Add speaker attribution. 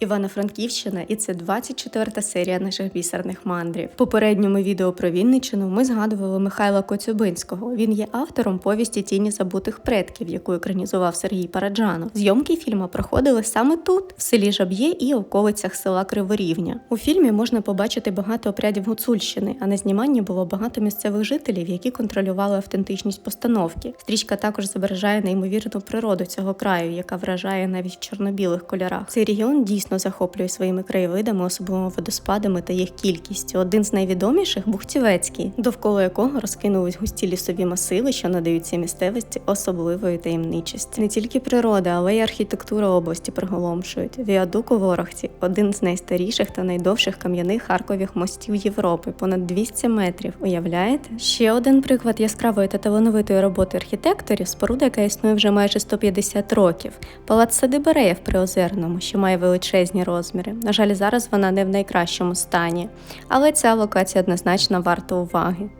Speaker 1: Івано-Франківщина, і це 24-та серія наших бісерних мандрів. Попередньому відео про Вінниччину ми згадували Михайла Коцюбинського. Він є автором повісті Тіні забутих предків, яку екранізував Сергій Параджанов. Зйомки фільму проходили саме тут, в селі Жаб'є і околицях села Криворівня. У фільмі можна побачити багато опрядів Гуцульщини, а на зніманні було багато місцевих жителів, які контролювали автентичність постановки. Стрічка також зображає неймовірну природу цього краю, яка вражає навіть в чорно-білих кольорах. Цей регіон дійсно захоплює своїми краєвидами, особливо водоспадами та їх кількістю. Один з найвідоміших Бухтівецький, довкола якого розкинулись густі лісові масиви, що надають цій місцевості особливої таємничості. Не тільки природа, але й архітектура області приголомшують. Віадук у Ворохті один з найстаріших та найдовших кам'яних харкових мостів Європи, понад 200 метрів. Уявляєте? Ще один приклад яскравої та талановитої роботи архітекторів споруда, яка існує вже майже 150 років. Палац Садиберея в Приозерному, що має величезні розміри. На жаль, зараз вона не в найкращому стані, але ця локація однозначно варта уваги.